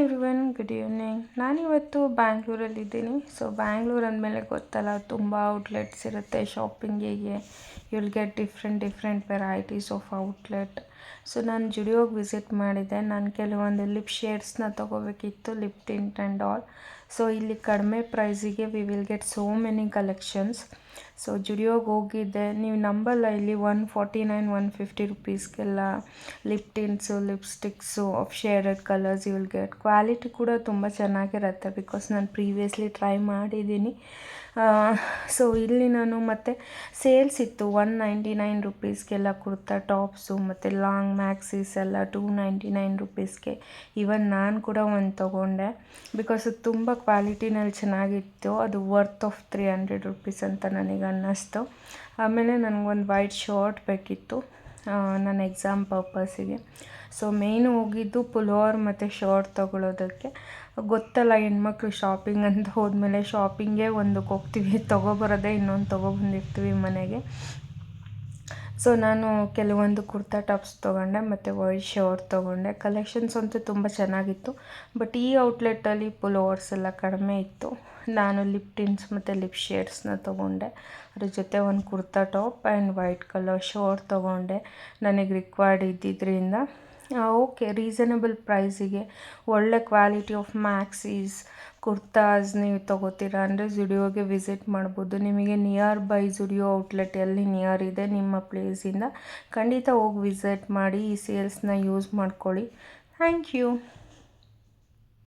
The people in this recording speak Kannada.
ಎವ್ರಿವನ್ ಗುಡ್ ಈವ್ನಿಂಗ್ ನಾನಿವತ್ತು ಬ್ಯಾಂಗ್ಳೂರಲ್ಲಿದ್ದೀನಿ. ಸೊ ಬ್ಯಾಂಗ್ಳೂರ್ ಅಂದಮೇಲೆ ಗೊತ್ತಲ್ಲ, ತುಂಬ ಔಟ್ಲೆಟ್ಸ್ ಇರುತ್ತೆ ಶಾಪಿಂಗಿಗೆ will get different different varieties of outlet so ನಾನು ಜುಡಿಯೋಗೆ ವಿಸಿಟ್ ಮಾಡಿದ್ದೆ ನಾನು ಕೆಲವೊಂದು ಲಿಪ್ ಶೇಡ್ಸ್ನ ತೊಗೋಬೇಕಿತ್ತು lip tint and all so ಇಲ್ಲಿ ಕಡಿಮೆ ಪ್ರೈಸಿಗೆ we will get so many collections so ಜುಡಿಯೋಗೆ ಹೋಗಿದ್ದೆ. ನೀವು ನಂಬಲ್ಲ ಇಲ್ಲಿ one forty nine one fifty ರುಪೀಸ್ಗೆಲ್ಲ lip tints lipsticks of shaded colours you will get quality ಕೂಡ ತುಂಬ ಚೆನ್ನಾಗಿರುತ್ತೆ ಬಿಕಾಸ್ ನಾನು ಪ್ರೀವಿಯಸ್ಲಿ ಟ್ರೈ ಮಾಡಿದ್ದೀನಿ. ಸೊ ಇಲ್ಲಿ ನಾನು ಮತ್ತು ಸೇಲ್ಸ್ ಇತ್ತು. ಒನ್ ನೈಂಟಿ ನೈನ್ ರುಪೀಸ್ಗೆಲ್ಲ ಕುರ್ತಾ ಟಾಪ್ಸು ಮತ್ತು ಮ್ಯಾಕ್ಸೀಸ್ ಎಲ್ಲ ಟೂ ನೈಂಟಿ ನೈನ್ ರುಪೀಸ್ಗೆ ಇವನ್ ನಾನು ಕೂಡ ಒಂದು ತೊಗೊಂಡೆ. ಬಿಕಾಸ್ ಅದು ತುಂಬ ಕ್ವಾಲಿಟಿನಲ್ಲಿ ಚೆನ್ನಾಗಿತ್ತು. ಅದು worth of three hundred rupees ಅಂತ ನನಗೆ ಅನ್ನಿಸ್ತು. ಆಮೇಲೆ ನನಗೊಂದು ವೈಟ್ ಶರ್ಟ್ ಬೇಕಿತ್ತು ನನ್ನ ಎಕ್ಸಾಮ್ ಪರ್ಪಸಿಗೆ ಸೊ ಮೇಯ್ನು ಹೋಗಿದ್ದು ಪುಲೋರ್ ಮತ್ತು ಶರ್ಟ್ ತೊಗೊಳೋದಕ್ಕೆ. ಗೊತ್ತಲ್ಲ ಹೆಣ್ಮಕ್ಳು ಶಾಪಿಂಗ್ ಅಂತ ಹೋದ್ಮೇಲೆ ಶಾಪಿಂಗೇ ಒಂದಕ್ಕೆ ಹೋಗ್ತೀವಿ, ತೊಗೊಬರೋದೇ ಇನ್ನೊಂದು ತೊಗೊಬಂದಿರ್ತೀವಿ ಮನೆಗೆ. ಸೊ ನಾನು ಕೆಲವೊಂದು ಕುರ್ತಾ ಟಾಪ್ಸ್ ತೊಗೊಂಡೆ, ಮತ್ತು ವೈಟ್ ಶರ್ಟ್ ತೊಗೊಂಡೆ. ಕಲೆಕ್ಷನ್ಸ್ ಅಂತೂ ತುಂಬ ಚೆನ್ನಾಗಿತ್ತು. ಬಟ್ ಈ ಔಟ್ಲೆಟಲ್ಲಿ ಪುಲೋವರ್ಸ್ ಎಲ್ಲ ಕಡಿಮೆ ಇತ್ತು. ನಾನು ಲಿಪ್ ಟಿನ್ಸ್ ಮತ್ತು ಲಿಪ್ ಶೇಡ್ಸ್ನ ತೊಗೊಂಡೆ. ಅದ್ರ ಜೊತೆ ಒಂದು kurta top and white colour shirt ತೊಗೊಂಡೆ. ನನಗೆ ರಿಕ್ವೈರ್ಡ್ ಇದ್ದಿದ್ದರಿಂದ ಓಕೆ ರೀಸನಬಲ್ ಪ್ರೈಸಿಗೆ ಒಳ್ಳೆ ಕ್ವಾಲಿಟಿ ಆಫ್ ಮ್ಯಾಕ್ಸೀಸ್ ಕುರ್ತಾಸ್ ನೀವು ತೊಗೋತೀರ ಅಂದರೆ ಜುಡಿಯೋಗೆ ವಿಸಿಟ್ ಮಾಡ್ಬೋದು. ನಿಮಗೆ ನಿಯರ್ ಬೈ ಜುಡಿಯೋ ಔಟ್ಲೆಟ್ ಎಲ್ಲಿ ನಿಯರ್ ಇದೆ, ನಿಮ್ಮ ಪ್ಲೇಸಿಂದ ಖಂಡಿತ ಹೋಗಿ ವಿಸಿಟ್ ಮಾಡಿ, ಈ ಸೇಲ್ಸ್ನ ಯೂಸ್ ಮಾಡ್ಕೊಳ್ಳಿ. Thank you